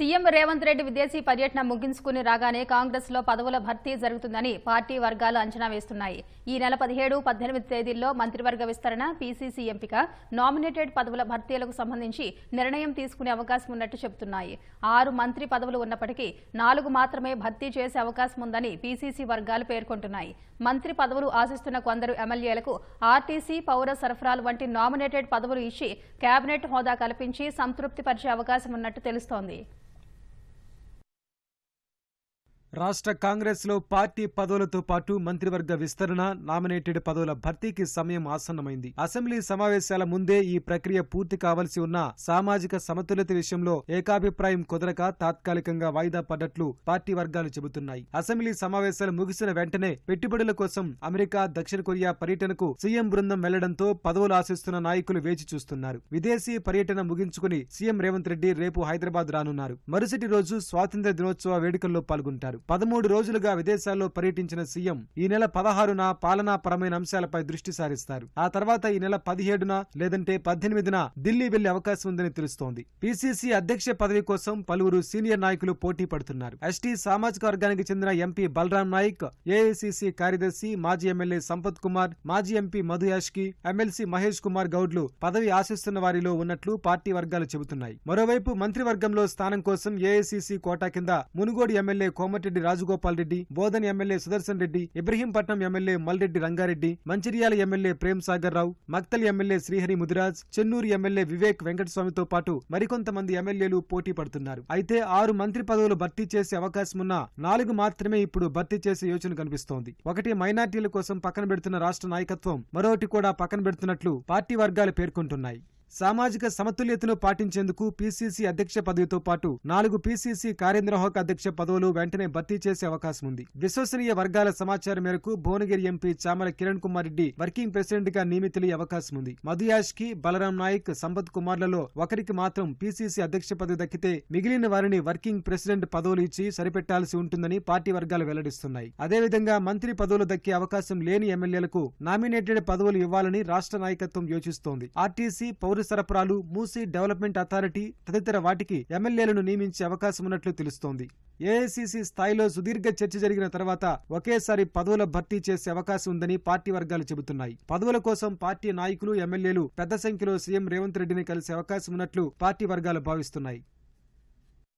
CM Revanth Reddy విదేశీ పర్యటన ముగించుకుని రాగానే కాంగ్రెస్లో పదవుల భర్తీ జరుగుతుందని పార్టీ వర్గాలు అంచనా వేస్తున్నాయి. ఈ నెల పదిహేడు పద్దెనిమిది తేదీల్లో మంత్రివర్గ విస్తరణ పీసీసీ ఎంపిక నామినేటెడ్ పదవుల భర్తీలకు సంబంధించి నిర్ణయం తీసుకునే అవకాశం ఉన్నట్టు చెబుతున్నాయి. ఆరు మంత్రి పదవులు ఉన్నప్పటికీ నాలుగు మాత్రమే భర్తీ చేసే అవకాశం ఉందని పీసీసీ వర్గాలు పేర్కొంటున్నాయి. మంత్రి పదవులు ఆశిస్తున్న కొందరు ఎమ్మెల్యేలకు ఆర్టీసీ పౌర సరఫరాలు వంటి నామినేటెడ్ పదవులు ఇచ్చి కేబినెట్ హోదా కల్పించి సంతృప్తి పరిచే అవకాశం ఉన్నట్టు తెలుస్తోంది. రాష్ట్ర కాంగ్రెస్లో పార్టీ పదవులతో పాటు మంత్రివర్గ విస్తరణ నామినేటెడ్ పదవుల భర్తీకి సమయం ఆసన్నమైంది. అసెంబ్లీ సమావేశాల ముందే ఈ ప్రక్రియ పూర్తి కావలసి ఉన్న సామాజిక సమతుల్యత విషయంలో ఏకాభిప్రాయం కుదరక తాత్కాలికంగా వాయిదా పడ్డట్లు పార్టీ వర్గాలు చెబుతున్నాయి. అసెంబ్లీ సమావేశాలు ముగిసిన వెంటనే పెట్టుబడుల కోసం అమెరికా దక్షిణ కొరియా పర్యటనకు సీఎం బృందం వెళ్ళడంతో పదవులు ఆశిస్తున్న నాయకులు వేచి చూస్తున్నారు. విదేశీ పర్యటన ముగించుకుని సీఎం రేవంత్ రెడ్డి రేపు హైదరాబాద్ రానున్నారు. మరుసటి రోజు స్వాతంత్ర్య దినోత్సవ వేడుకల్లో పాల్గొంటారు. పదమూడు రోజులుగా విదేశాల్లో పర్యటించిన సీఎం ఈ నెల పదహారున పాలనాపరమైన అంశాలపై దృష్టి సారిస్తారు. ఆ తర్వాత ఈ నెల పదిహేడున లేదంటే పద్దెనిమిదిన ఢిల్లీ వెళ్ళే అవకాశం ఉందని తెలుస్తోంది. పీసీసీ అధ్యక్ష పదవి కోసం పలువురు సీనియర్ నాయకులు పోటీ పడుతున్నారు. ఎస్టీ సామాజిక వర్గానికి చెందిన ఎంపీ బలరాం నాయక్ ఏఐసీసీ కార్యదర్శి మాజీ ఎమ్మెల్యే సంపత్ కుమార్ మాజీ ఎంపీ మధు యాష్కి ఎమ్మెల్సీ మహేష్ కుమార్ గౌడ్లు పదవి ఆశిస్తున్న వారిలో ఉన్నట్లు పార్టీ వర్గాలు చెబుతున్నాయి. మరోవైపు మంత్రివర్గంలో స్థానం కోసం ఏఐసిసి కోటా కింద Munugode MLA Komati Komatireddy Rajagopal Reddy Bodhan MLA Sudarshan Reddy Ibrahimpatnam MLA Malreddy Rangareddy Mancherial MLA Prem Sagar Rao Makthal MLA Srihari Mudiraj Chennur MLA Vivek వెంకటస్వామితో పాటు మరికొంతమంది ఎమ్మెల్యేలు పోటీ పడుతున్నారు. అయితే ఆరు మంత్రి పదవులు భర్తీ చేసే అవకాశం ఉన్న నాలుగు మాత్రమే ఇప్పుడు భర్తీ చేసే యోచన కనిపిస్తోంది. ఒకటి మైనార్టీల కోసం పక్కన పెడుతున్న రాష్ట్ర నాయకత్వం మరొకటి కూడా పక్కన పెడుతున్నట్లు పార్టీ వర్గాలు పేర్కొంటున్నాయి. సామాజిక సమతుల్యతను పాటించేందుకు పీసీసీ అధ్యక్ష పదవితో పాటు నాలుగు పీసీసీ కార్యనిర్వాహక అధ్యక్ష పదవులు వెంటనే భర్తీ చేసే అవకాశం ఉంది. విశ్వసనీయ వర్గాల సమాచారం మేరకు భువనగిరి ఎంపీ చామల కిరణ్ కుమార్ రెడ్డి వర్కింగ్ ప్రెసిడెంట్గా నియమితులయ్యే అవకాశం ఉంది. మధుయాష్కి బలరాం నాయక్ సంపత్ కుమార్లలో ఒకరికి మాత్రం పీసీసీ అధ్యక్ష పదవి దక్కితే మిగిలిన వారిని వర్కింగ్ ప్రెసిడెంట్ పదవులు ఇచ్చి సరిపెట్టాల్సి ఉంటుందని పార్టీ వర్గాలు వెల్లడిస్తున్నాయి. అదేవిధంగా మంత్రి పదవులు దక్కే అవకాశం లేని ఎమ్మెల్యేలకు నామినేటెడ్ పదవులు ఇవ్వాలని రాష్ట్ర నాయకత్వం యోచిస్తోంది. ఆర్టీసీ పౌర సరఫరాలు మూసీ డెవలప్మెంట్ అథారిటీ తదితర వాటికి ఎమ్మెల్యేలను నియమించే అవకాశం ఉన్నట్లు తెలుస్తోంది. ఏఐసీసీ స్థాయిలో సుదీర్ఘ చర్చ జరిగిన తర్వాత ఒకేసారి పదవుల భర్తీ చేసే అవకాశం ఉందని పార్టీ వర్గాలు చెబుతున్నాయి. పదవుల కోసం పార్టీ నాయకులు ఎమ్మెల్యేలు పెద్ద సంఖ్యలో సీఎం రేవంత్ రెడ్డిని కలిసే అవకాశం ఉన్నట్లు పార్టీ వర్గాలు భావిస్తున్నాయి.